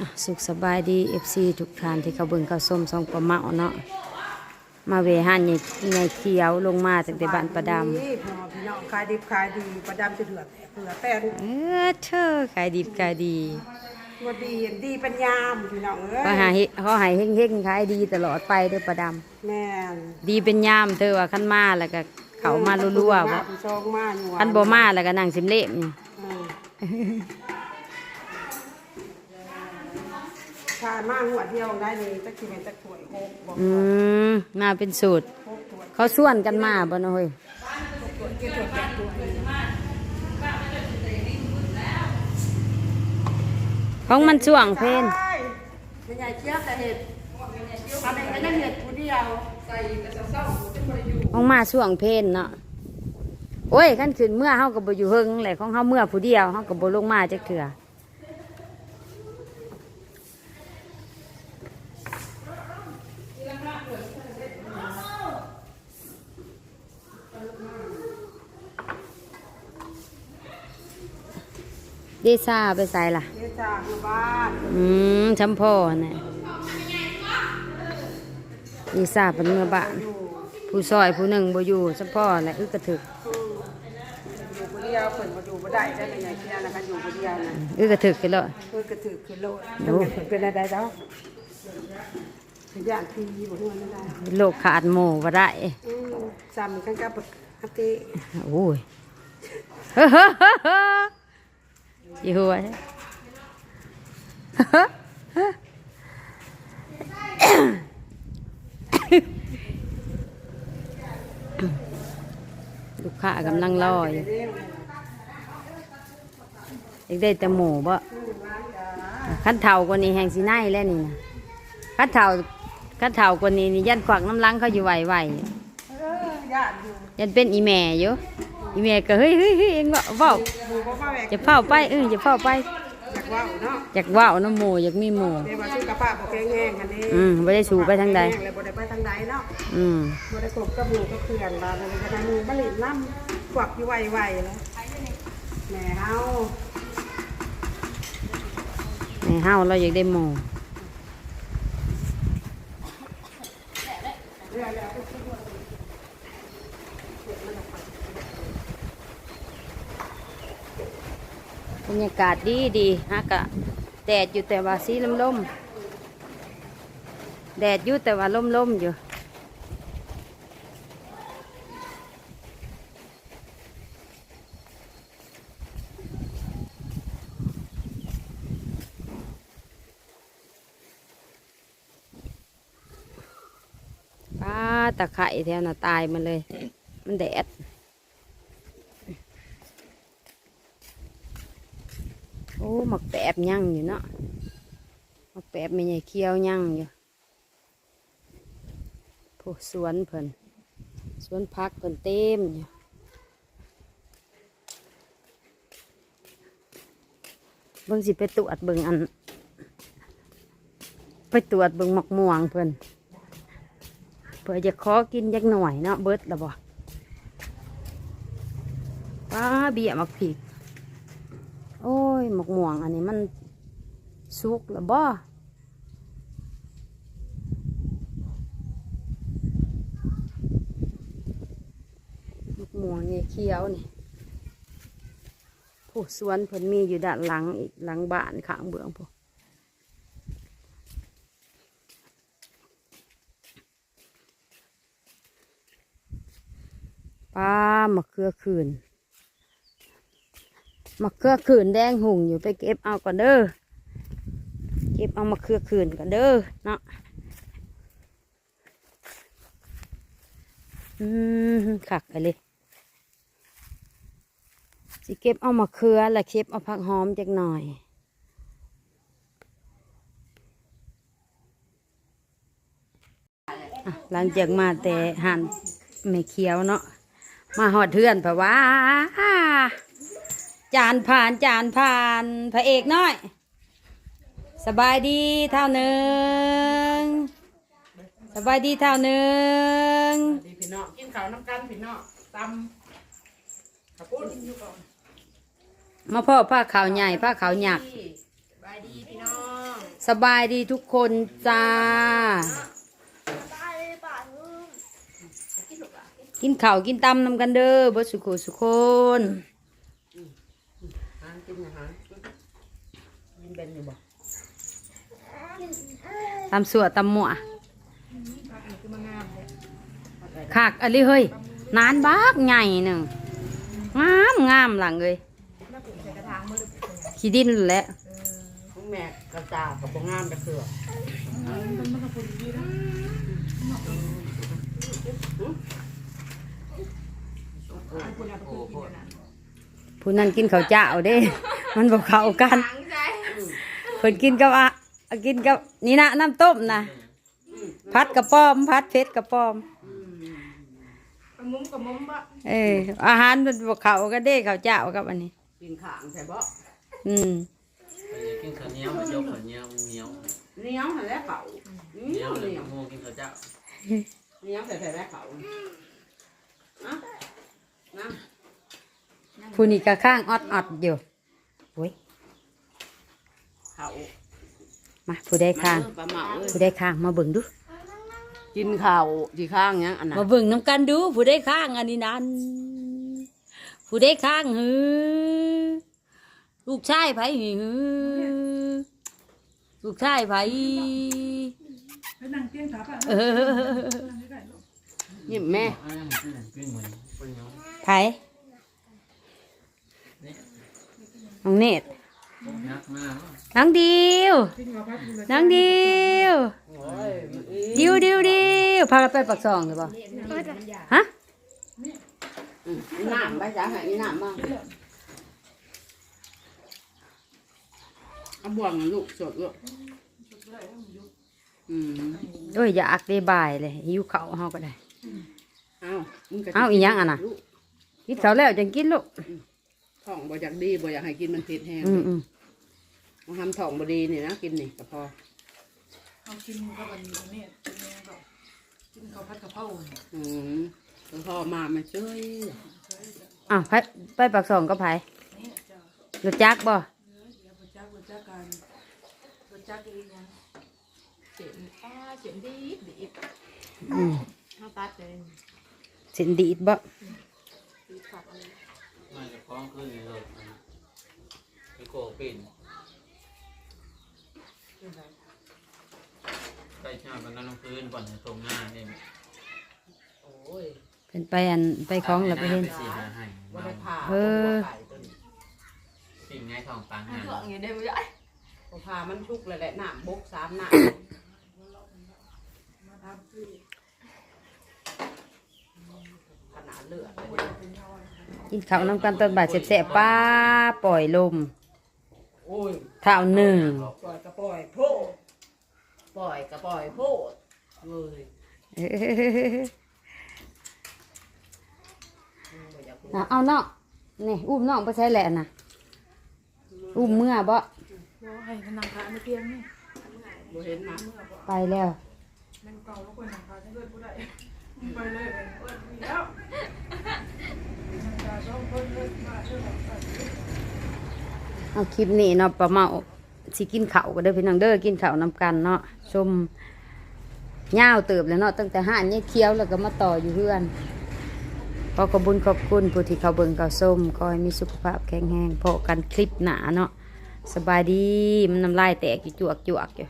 อะสุขสบายดีเอฟซีทุกท่านที่เขาเบิ่งเขาส้มซองปลาเมาเนาะมาเวหันใหญ่ใหญ่เขียวลงมาตั้งแต่บ้านประดำนี่พอพี่น้องขายดิบขายดีประดำจะเดือดเผือแป้นเออเธอขายดีขายดีตัวดีเห็นดีเป็นยามพี่น้องเอ้เขายหาเฮ็ดเขาใหายเฮงๆขายดีตลอดไปเด้อประดแม่นำดีเป็นยามเธอว่าคันมาแล้วก็เขามารัวๆว่าว่าผู้ชองมาอยู่คันบ่มาแล้วก็นั่งสิมเละนี่ ถ้ามาหัวเดียวได้นี่จักสิเป็นจักถ้วยโคกบอกอืมมาเป็นสูตร โคกถ้วยเขาส่วนกันมาบ่เนาะเฮ้ยถ้วยเกี่ยวกับแปดถ้วยของมันช่วงเพน ใช่ไม่ใหญ่เชี่ยวแต่เห็ดทำเองก็ยังเห็ดผู้เดียวของมาช่วงเพนเนาะ โอ้ยคันขึ้นเมื่อเฮาก็บ่อยู่เฮิงแหละของเฮาเมื่อผู้เดียวเฮาก็บ่ลงมาจักเทื่อ เดซ่าไปใส่ล่ะ เดี๋ยวจากหมู่บ้าน อืมชัมพ่อเนี่ยเดซ่าเป็นเมื่อบ้านอยู่ผู้ซอยผู้หนึ่งบ่อยู่ชัมพ่อแหละอึกกระถึกอืมอยู่ผู้เดียวเพิ่นบ่อยู่บ่ได้ได้เป็นไงเชี่ยนะคะอยู่ผู้เดียวนะอึกกระถึกไปเลยเพิ่นก็ถือขึ้นโลดโอ้เพิ่นเป็นอะไรเจ้าพยานทีบ่ฮู้ไม่ได้โลกขาดหมู่บ่ได้อืมจำกันกับ อาติโอ้ยเฮ้อเฮ้อเฮ้อเฮ้ออยู่หัวใช่ลูกค้ากำลังรออยู่อยากได้แต่หมูบ่ขั้นเท่ากว่านี้แหงสีไนแล้วนี่นะขั้นเท่าขั้นเท่ากว่านี้นี่ยันขวักน้ำลังเขาอยู่ไหวๆเออญาติอยู่ ยันเป็นอีแม่อยู่อีแม่ก็เฮ้ยเฮ้ยเฮ้ยเองว่าเว้าหมู่บ่มาแวกจะเฝ้าไปเออจะเฝ้าไปอยากเว้าเนาะอยากเว้าน้ำหมูอยากมีหมูเดี๋ยวว่าชื่อกระป้าบ่แข็งแรงอันนี้อืมบ่ได้สู่ไปทางใดแข็งเลยบ่ได้ไปทางใดเนาะอืมบ่ได้กบกับหมู่กับเพื่อนว่าบ่ได้ไปทางหมู่บ่ลิน้ำกวักอยู่ไวๆแล้วแม่เฮาในเฮาเราอยากได้หมูบร รรยากาศดีดีฮะกะแดดอยู่แต่ว่าสีลมลมแดดอยู่แต่ว่าลมลมอยู่ป้าตะไคร่แถวน่ะตายมันเลย มันแดด อ้หมักแปบยั่งอยู่เนาะหมักแปบไม่ใหญ่เคี้ยวยั่งอยู่พวกสวนเพิ่นสวนพักเพิ่นเต็มอยู่เบิ่งสิไปตรวจเบิ่งอัน ไปตรวจเบิ่งหมกม่วงเพิ่นเพื่อจะขอกินยักหน่อยเนาะเบิดละบ่ป้าเบี้ยมักผิก โอ้ยหมกม่วงอันนี้มันสุกละบ่หมกม่วงนี่เขียวนี่ผู้สวนเพิ่นมีอยู่ด้านหลังอีกหลังบ้านข้างเบืองพวกป้ามะเขือคืน มะเขือคืนแดงหุ่งอยู่ไปเก็บเอาก่อนเด้อ เก็บเอามะเขือคืนก่อนเด้อเนาะอืมขักไปเลยสิเก็บเอามะเขือและเก็บเอาผักหอมจักหน่อยหลังจากมาแต่หันไม่เขียวเนาะมาหอดเทือนเพราะว่า จานผ่านจานผ่านพระเอกน้อย สบายดีเท่าหนึ่งสบายดีเท่าหนึ่งดีพี่น้องกินข้าวน้ำกันพี่น้องตำข้าวปุ้นอยู่ก่อนมาพ่อผ้าขาวใหญ่ผ้าขาวหยักสบายดีพี่น้องสบายดีทุกคนจ้า กินข้าวกินตำนำกันเด้อเบ่สุขสุคน หางกินอาหารกิน เป็นอยู่บ่ตำสัวตำหมัวขากอะไรเฮ้ยนานบักใหญ่หนึ่งงามงามหลังเลยขี้ดินแหละของแม่กระจากับบ่งามจะเคือผู้นั้นกินข้าวเจ้าเด้ มันบอกเข้ากัน เพิ่นกินกับอะกินกับนี่นะน้ำต้มนะพัดกระป้อม พัดเพชรกระป้อมมุ้มกับมุ้มบ่เอออาหารมันบอกเข้ากันเด้ข้าวเจ้ากับอันนี้กินขางใช่บ่อืมไปกินข้าวเหนียวมายกข้าวเหนียวเหนียวเหนียวหั่นแหล้วเก่าเหเหนีนียยววเลเหยนียวโมกินข้าวเจ้าเหนียวใส่ใส่แม่เก่านะนะผู้นี้ก็ข้างออดออดอยู่โอ้ย เขามาผู้ใดข้างปลาเหมาเอ้ยผู้ใดข้างมาเบิ่งดูกินข้าวที่ข้างยังอันนั้นมาเบิ่งน้ำกันดู ผู้ใดข้างอันนี้นั้นผู้ใดข้างหือลูกชายไผหือลูกชายไผเออยิ้มแม่อ้าวกินเหมือนเป็นเนาะไผน้องเนตร นักมากน้องดิว น้องดิวโอ้ยดิวดิวดิวพาเราไปปักซองหรือเปล่าฮะอืมอีน้ำไปจ้าให้อีน้ำมาเอาบ่วงลูกสดลูกอืมโอ้ยอยากได้บายเลยหิวข้าวเฮาก็ได้ เอามึงก็เอาอีหยังอะน่ะลูกกินข้าวแล้วจังกินลูก ท้องบ่อยากดีบ่อยากให้กินมันเผ็ดแห้งอืมอืม มาทำท้องบ่ดีนี่นะกินนี่ก็พอเอากินกับอันนี้เนี่ยกินเนี่ยก็กินข้าวผัดกะเพราอืมแล้วพ่อมามาช่วยอ้าวไปไปปักซองก็ไผเนี่ยจะรถจักรบ่เดี๋ยวบจักบจักกันบจักเองยังเสียงป้าเสียงดีดดีดอืมข้าวตัดเลยเสินดีดบ่ดีดผักอะไรมาจะคล้องขึ้นเลยไปโกปิ่น ไปชากันนั่งพื้นก่อนจะตรงหน้าเนี่ยโอ้ยเป็นไปอันไปคล้องแล้วไปเห็น สีหาให้บ่ได้ผ่าเออ บ่ไก่ตัวนี้สิ่งง่ายทองปังหาเกาะอย่างเดียวไม่ได้บ่ผ่ามันชุกเลยแหละน้ำบกสามน้มาทำคือำขนาดเลือดเลย กินข้าวน้ำกันตอนบ่ายแสบๆป้าปล่อยลมโอ้ยเท่าหนึ่งปล่อยก็ปล่อยโพดปล่อยก็ปล่อยโพดเว้ยเอ้ยน่ะเอาน้องนี่อุ้มน้องไปใช้แหละน่ะอุ้มเมื่อบ่ว่าให้มันนั่งทานในเตียงนี่บ่เห็นนะไปแล้ว แม่งเก่าแล้วคนนั่งทานให้เลือดผู้ใดไปเลยเออมีแล้วนั่งทานสองคนเลือดมาเท่าไหร่ เอาคลิปนี้เนาะประมาสิกินข้าวก็เด้อพี่น้องเด้อกินข้าวนำกันเนาะชมย่าวเติบแล้วเนาะตั้งแต่ห้านนี่เคี้ยวแล้วก็มาต่ออยู่เพื่อนขอขอบคุญขอบคุณผู้ที่เขาเบิ่งเขาส้มขอให้มีสุขภาพแข็งแรงพอกันคลิปหนาเนาะสบายดีมันน้ำลายแตกอยู่จวกจวกอยู่